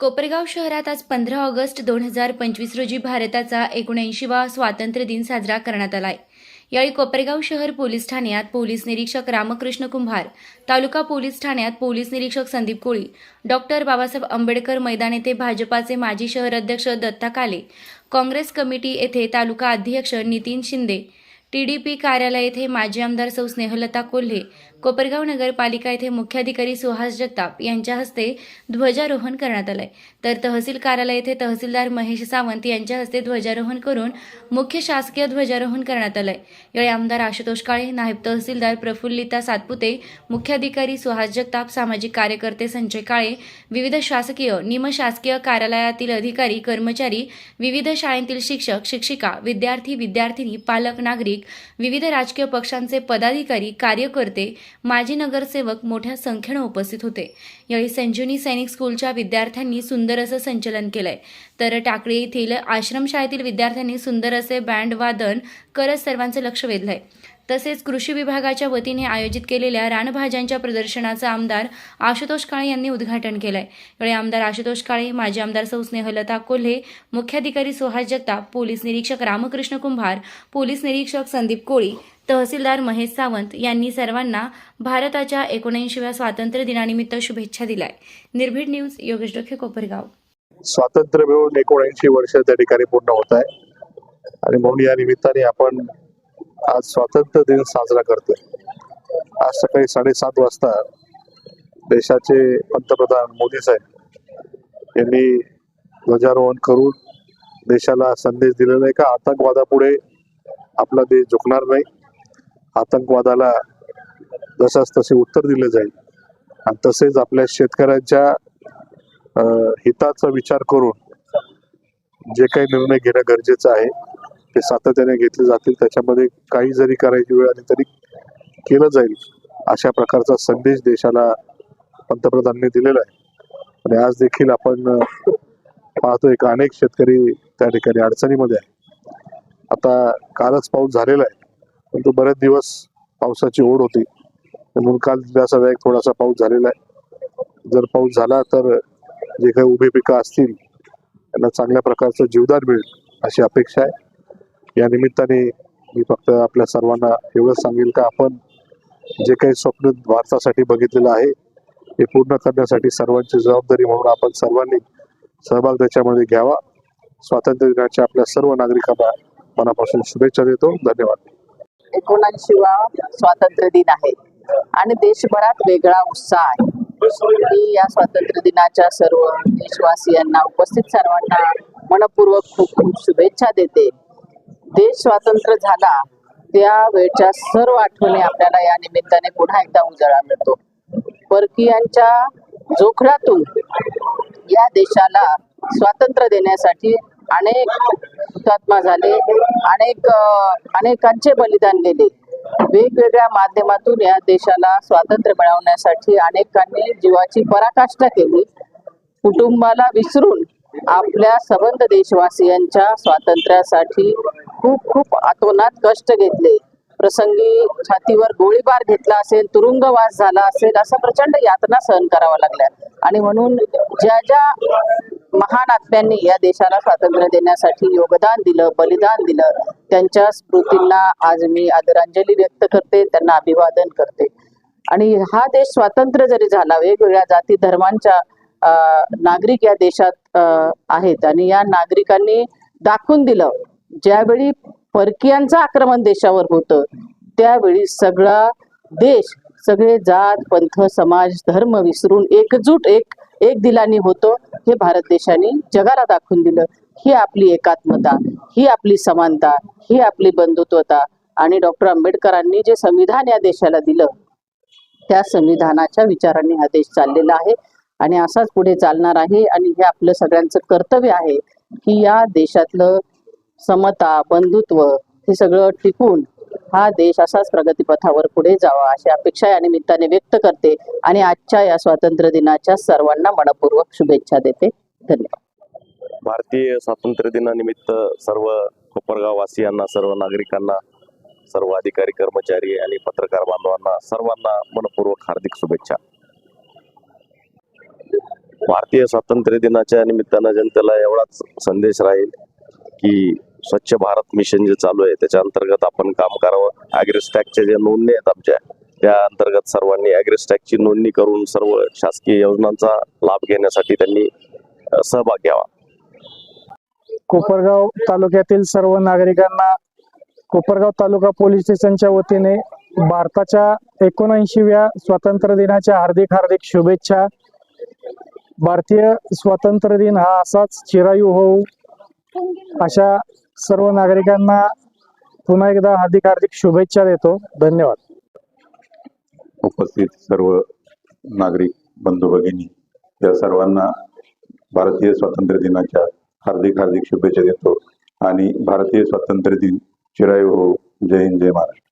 कोपरगाव शहरात आज पंधरा ऑगस्ट दोन हजार पंचवीस रोजी भारताचा एकोणऐंशीवा स्वातंत्र्य दिन साजरा करण्यात आलाय. यावेळी कोपरगाव शहर पोलीस ठाण्यात पोलीस निरीक्षक रामकृष्ण कुंभार तालुका पोलीस ठाण्यात पोलीस निरीक्षक संदीप कोळी डॉक्टर बाबासाहेब आंबेडकर मैदान येथे भाजपाचे माजी शहर अध्यक्ष दत्ता काले काँग्रेस कमिटी येथे तालुका अध्यक्ष Nitin Shinde T D P कार्यालय येथे माजी आमदार सौ स्नेहलता कोल्हे कोपरगाव नगरपालिका येथे मुख्याधिकारी सुहास जगताप यांच्या हस्ते ध्वजारोहण करण्यात आलंय. तर तहसील कार्यालय येथे तहसीलदार महेश सावंत यांच्या हस्ते ध्वजारोहण करून मुख्य शासकीय ध्वजारोहण करण्यात आलंय. यावेळी आमदार आशुतोष काळे नायब तहसीलदार प्रफुल्लिता सातपुते मुख्याधिकारी सुहास जगताप सामाजिक कार्यकर्ते संजय काळे विविध शासकीय निमशासकीय कार्यालयातील अधिकारी कर्मचारी विविध शाळेतील शिक्षक शिक्षिका विद्यार्थी विद्यार्थिनी पालक नागरिक विविध राजकीय पक्षांचे पदाधिकारी कार्यकर्ते माजी नगरसेवक मोठ्या संख्येनं उपस्थित होते. यावेळी संजीवनी सैनिक स्कूलच्या विद्यार्थ्यांनी सुंदर असं संचलन केलंय. तर टाकळी येथील आश्रमशाळेतील विद्यार्थ्यांनी सुंदर असे बँड वादन करत सर्वांचं लक्ष वेधलंय. तसेच कृषी विभागाच्या वतीने आयोजित केलेल्या रानभाज्यांच्या प्रदर्शनाचं आमदार आशुतोष काळे यांनी उद्घाटन केलंय. यावेळी आमदार आशुतोष काळे माजी आमदार सौ स्नेहलता कोल्हे मुख्याधिकारी सुहास जगताप पोलीस निरीक्षक रामकृष्ण कुंभार पोलीस निरीक्षक संदीप कोळी तहसीलदार महेश सावंत यांनी सर्वांना भारताच्या एकोणऐंशीव्या स्वातंत्र्य दिनानिमित्त शुभेच्छा दिलाय निर्भीड न्यूज योगेश डोखे कोपरगाव. स्वातंत्र्य मिळून एकोणऐंशी वर्ष त्या ठिकाणी पूर्ण होत आहे. आणि म्हणून या निमित्ताने आपण आज स्वातंत्र्य दिन साजरा करतोय. आज सकाळी साडेसात वाजता देशाचे पंतप्रधान मोदी साहेब यांनी ध्वजारोहण करून देशाला संदेश दिलेला आहे का? आतंकवादापुढे आपला देश झुकणार नाही. आतंकवादाला जसाच तसे उत्तर दिले जाईल आणि तसेच आपल्या शेतकऱ्यांच्या हिताचा विचार करून जे काही निर्णय घेणं गरजेचं आहे ते सातत्याने घेतले जातील. त्याच्यामध्ये काही जरी करायची वेळ आली तरी केलं जाईल अशा प्रकारचा संदेश देशाला पंतप्रधानांनी दिलेला आहे. आणि आज देखील आपण पाहतोय का अनेक शेतकरी त्या ठिकाणी अडचणीमध्ये आहे आता कालच पाऊस झालेला आहे परंतु बरेच दिवस पावसाची ओढ होती. म्हणून काल दिवसा वेग थोडासा पाऊस झालेला आहे. जर पाऊस झाला तर जे काही उभे पिकं असतील त्यांना चांगल्या प्रकारचं जीवदान मिळेल अशी अपेक्षा आहे. या निमित्ताने मी फक्त आपल्या सर्वांना एवढंच सांगेल का आपण जे काही स्वप्न भारतासाठी बघितलेलं आहे हे पूर्ण करण्यासाठी सर्वांची जबाबदारी म्हणून आपण सर्वांनी सहभाग त्याच्यामध्ये घ्यावा. स्वातंत्र्य दिनाच्या आपल्या सर्व नागरिकांना मनापासून शुभेच्छा देतो. धन्यवाद. एकोणऐंशीवा स्वातंत्र्य दिन आहे आणि देशभरात वेगळा उत्साह आहे. मी या स्वातंत्र्य दिनाच्या सर्व देशवासियांना उपस्थित सर्वांना मनपूर्वक खूप खूप शुभेच्छा देते. देश स्वातंत्र्य झाला त्या वेळच्या सर्व आठवणी आपल्याला या निमित्ताने पुन्हा एकदा उजाळा मिळतो. परकीयांच्या जोखडातून या देशाला स्वातंत्र्य देण्यासाठी अनेक हुतात्मा झाले अनेक अनेकांचे बलिदान दिले वेगवेगळ्या माध्यमातून या देशाला स्वातंत्र्य मिळवण्यासाठी अनेकांनी जीवाची पराकाष्ठा केली. कुटुंबाला विसरून आपल्या सबंध देशवासियांच्या स्वातंत्र्यासाठी खूप खूप आतोनात कष्ट घेतले. प्रसंगी छातीवर गोळीबार घेतला असेल तुरुंगवास झाला असेल असा प्रचंड यातना सहन करावा लागल्या. आणि म्हणून ज्या ज्या महान आत्म्यांनी या देशाला स्वातंत्र्य देण्यासाठी योगदान दिलं बलिदान दिलं त्यांच्या स्मृतींना आज मी आदरांजली व्यक्त करते त्यांना अभिवादन करते. आणि हा देश स्वातंत्र्य जरी झाला वेगवेगळ्या जाती धर्मांच्या अं, नागरिक या देशात अं, आहेत. आणि या नागरिकांनी दाखवून दिलं ज्यावेळी परकीयांचं आक्रमण देशावर होतं त्यावेळी सगळा देश सगळे जात पंथ समाज धर्म विसरून एकजूट एक एक दिलानी होतो हे भारत देशाने जगाला दाखवून दिलं. ही आपली एकात्मता ही आपली समानता ही आपली बंधुत्वता आणि डॉक्टर आंबेडकरांनी जे संविधान या देशाला दिलं त्या संविधानाच्या विचारांनी हा देश चाललेला आहे आणि असाच पुढे चालणार आहे आणि हे आपलं सगळ्यांचं कर्तव्य आहे की या देशातलं समता बंधुत्व हे सगळं टिकून हा देश असाच प्रगतीपथावर पुढे जावा अशी अपेक्षा या निमित्ताने व्यक्त करते आणि आजच्या या स्वातंत्र्य दिनाच्या सर्वांना मनपूर्वक शुभेच्छा देते. धन्यवाद. भारतीय स्वातंत्र्य दिनानिमित्त सर्व कोपरगाव वासियांना सर्व नागरिकांना सर्व अधिकारी कर्मचारी आणि पत्रकार बांधवांना सर्वांना मनपूर्वक हार्दिक शुभेच्छा. भारतीय स्वातंत्र्य दिनाच्या निमित्तानं जनतेला एवढाच संदेश राहील की स्वच्छ भारत मिशन जे चालू आहे त्याच्या अंतर्गत आपण काम करावं. ॲग्रिस्टॅकच्या ज्या नोंदणी आहेत आमच्या त्या अंतर्गत सर्वांनी ॲग्रिस्टॅकची नोंदणी करून सर्व शासकीय योजनांचा लाभ घेण्यासाठी त्यांनी सहभाग घ्यावा. कोपरगाव तालुक्यातील सर्व नागरिकांना कोपरगाव तालुका पोलीस स्टेशनच्या वतीने भारताच्या एकोणऐंशीव्या स्वातंत्र्य दिनाच्या हार्दिक हार्दिक शुभेच्छा. भारतीय स्वातंत्र्य दिन हा असाच चिरायू होऊ अशा सर्व नागरिकांना पुन्हा एकदा हार्दिक हार्दिक शुभेच्छा देतो. धन्यवाद. उपस्थित सर्व नागरिक बंधू भगिनी या सर्वांना भारतीय स्वातंत्र्य दिनाच्या हार्दिक हार्दिक शुभेच्छा देतो. आणि भारतीय स्वातंत्र्य दिन चिरायू हो जय हिंद जय महाराष्ट्र.